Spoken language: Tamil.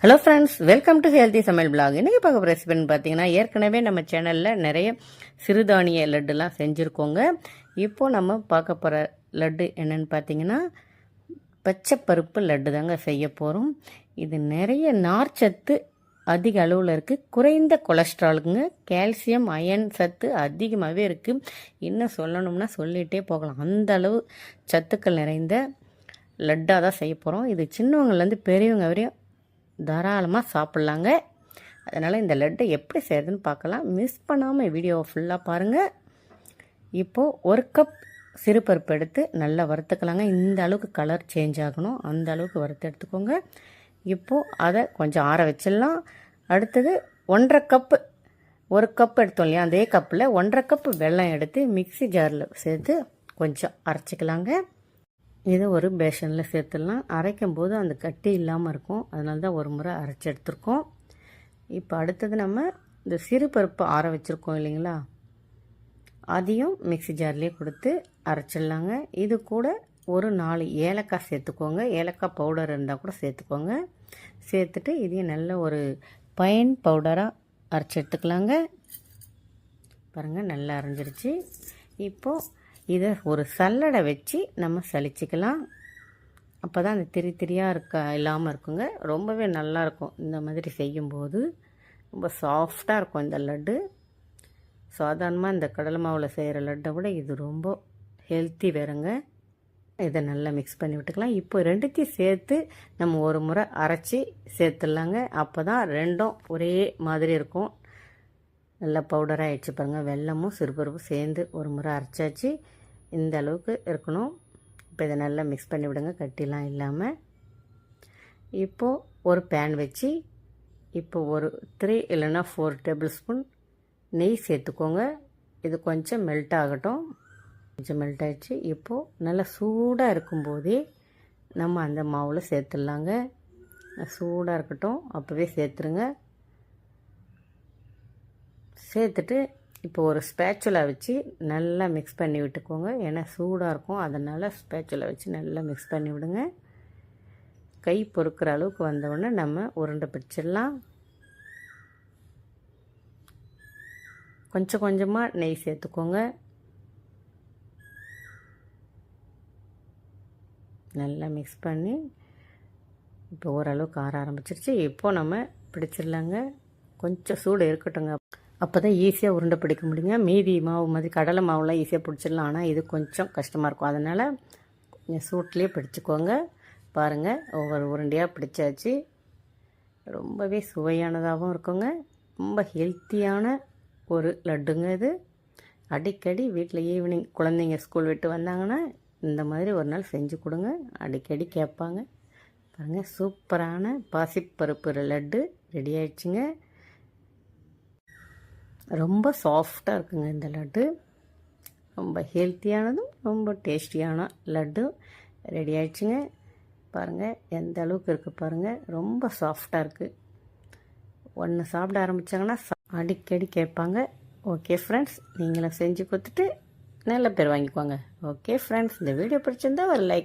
Hello friends welcome to healthy சமையல் பிளாக் இன்றைக்கி பார்க்க போகிற ரெசிபின்னு பார்த்தீங்கன்னா ஏற்கனவே நம்ம சேனலில் நிறைய சிறுதானிய லட்டுலாம் செஞ்சுருக்கோங்க. இப்போது நம்ம பார்க்க போகிற லட்டு என்னென்னு பார்த்தீங்கன்னா பச்சைப்பருப்பு லட்டு தாங்க செய்ய போகிறோம் இது நிறைய நார்ச்சத்து அதிக அளவில் இருக்குது குறைந்த கொலஸ்ட்ராலுங்க. கால்சியம் அயன் சத்து அதிகமாகவே இருக்குது இன்னும் சொல்லணும்னா சொல்லிகிட்டே போகலாம். அந்த அளவு சத்துக்கள் நிறைந்த லட்டாக தான் செய்ய போகிறோம் இது சின்னவங்கலேருந்து பெரியவங்க வரையும் தாராளமாக சாப்பிட்லாங்க. அதனால் இந்த லட்டை எப்படி செய்யறதுன்னு பார்க்கலாம். மிஸ் பண்ணாமல் வீடியோவை ஃபுல்லாக பாருங்கள் இப்போது ஒரு கப் சிறுபருப்பு எடுத்து நல்லா வறுத்துக்கலாங்க. இந்த அளவுக்கு கலர் சேஞ்ச் ஆகணும். அந்த அளவுக்கு வறுத்து எடுத்துக்கோங்க. இப்போது அதை கொஞ்சம் ஆற வச்சிடலாம். அடுத்தது ஒன்றரை கப்பு ஒரு கப் எடுத்தோம் இல்லையா? அதே கப்பில் ஒன்றரை கப்பு வெல்லம் எடுத்து மிக்ஸி ஜாரில் சேர்த்து கொஞ்சம் அரைச்சிக்கலாங்க. இதை ஒரு பேஷனில் சேர்த்துடலாம். அரைக்கும் போது அந்த கட்டி இல்லாமல் இருக்கும். அதனால தான் ஒரு முறை அரைச்சி எடுத்துருக்கோம். இப்போ அடுத்தது நம்ம இந்த சிறு பருப்பு ஆற வச்சுருக்கோம் இல்லைங்களா? அதையும் மிக்ஸி ஜார்லேயே கொடுத்து அரைச்சிடலாங்க. இது கூட ஒரு நாலு ஏலக்காய் சேர்த்துக்கோங்க. ஏலக்காய் பவுடர் இருந்தால் கூட சேர்த்துக்கோங்க. சேர்த்துட்டு இதையும் நல்ல ஒரு பயன் பவுடராக அரைச்சி எடுத்துக்கலாங்க. பாருங்கள் நல்லா அரைஞ்சிருச்சு. இப்போது இதை ஒரு சல்லடை வச்சு நம்ம சலிச்சிக்கலாம் அப்போ தான் அந்த திரி திரியாக இருக்க இல்லாமல் இருக்குங்க. ரொம்பவே நல்லாயிருக்கும் இந்த மாதிரி செய்யும்போது ரொம்ப சாஃப்டாக இருக்கும் இந்த லட்டு. சாதாரணமாக இந்த கடலை மாவில் செய்கிற லட்டை விட இது ரொம்ப ஹெல்த்தி வேறுங்க. இதை நல்லா மிக்ஸ் பண்ணி விட்டுக்கலாம். இப்போ ரெண்டுத்தையும் சேர்த்து நம்ம ஒரு முறை அரைச்சி சேர்த்துடலாங்க. அப்போ தான் ரெண்டும் ஒரே மாதிரி இருக்கும். நல்லா பவுடராக ஆகிடுச்சு பாருங்கள் வெல்லமும் சிறுபருப்பும் சேர்ந்து ஒரு முறை அரைச்சாச்சு. இந்த அளவுக்கு இருக்கணும். இப்போ இதை நல்லா மிக்ஸ் பண்ணி விடுங்க. கட்டிலாம் இல்லாமல் இப்போது ஒரு பேன் வச்சு இப்போ ஒரு த்ரீ இல்லைன்னா ஃபோர் டேபிள் ஸ்பூன் நெய் சேர்த்துக்கோங்க. இது கொஞ்சம் மெல்ட் ஆகட்டும். கொஞ்சம் மெல்ட் ஆகிடுச்சு இப்போது நல்லா சூடாக இருக்கும்போதே நம்ம அந்த மாவில் சேர்த்துடலாங்க. சூடாக இருக்கட்டும். அப்போவே சேர்த்துருங்க. சேர்த்துட்டு இப்போ ஒரு ஸ்பேச்சுலா வச்சு நல்லா மிக்ஸ் பண்ணி விட்டுக்கோங்க. ஏன்னா சூடாக இருக்கும். அதனால் ஸ்பேச்சுலா வச்சு நல்லா மிக்ஸ் பண்ணி விடுங்க. கை பொறுக்கிற அளவுக்கு வந்தவுடனே நம்ம உருண்டை பிடிச்சிடலாம். கொஞ்சம் கொஞ்சமாக நெய் சேர்த்துக்கோங்க. நல்லா மிக்ஸ் பண்ணி இப்போ ஓரளவுக்கு ஆற ஆரம்பிச்சிருச்சு. இப்போது நம்ம பிடிச்சிடலாங்க. கொஞ்சம் சூடு இருக்கட்டுங்க. அப்போ தான் ஈஸியாக உருண்டை பிடிக்க முடியுங்க. மீதி மாவு மாதிரி கடலை மாவுலாம் ஈஸியாக பிடிச்சிடலாம். ஆனால் இது கொஞ்சம் கஷ்டமாக இருக்கும். அதனால் கொஞ்சம் சூட்லேயே பிடிச்சிக்கோங்க. பாருங்கள் ஒவ்வொரு உருண்டையாக பிடிச்சாச்சு. ரொம்பவே சுவையானதாகவும் இருக்குங்க. ரொம்ப ஹெல்த்தியான ஒரு லட்டுங்க இது. அடிக்கடி வீட்டில் ஈவினிங் குழந்தைங்க ஸ்கூல் விட்டு வந்தாங்கன்னா இந்த மாதிரி ஒரு நாள் செஞ்சு கொடுங்க. அடிக்கடி கேட்பாங்க. பாருங்கள் சூப்பரான பாசிப்பருப்பு லட்டு ரெடி ஆயிடுச்சுங்க. ரொம்ப சாஃப்டாக இருக்குங்க இந்த லட்டு. ரொம்ப ஹெல்த்தியானதும் ரொம்ப டேஸ்டியான லட்டு. ரெடி ஆயிடுச்சுங்க. பாருங்கள் எந்த அளவுக்கு இருக்குது பாருங்கள் ரொம்ப சாஃப்டாக இருக்குது ஒன்று சாப்பிட ஆரம்பித்தாங்கன்னா அடிக்கடி கேட்பாங்க. ஓகே ஃப்ரெண்ட்ஸ் நீங்களும் செஞ்சு கொடுத்துட்டு நல்ல பேர் வாங்கிக்குவாங்க ஓகே ஃப்ரெண்ட்ஸ் இந்த வீடியோ பிடிச்சிருந்தா ஒரு லைக்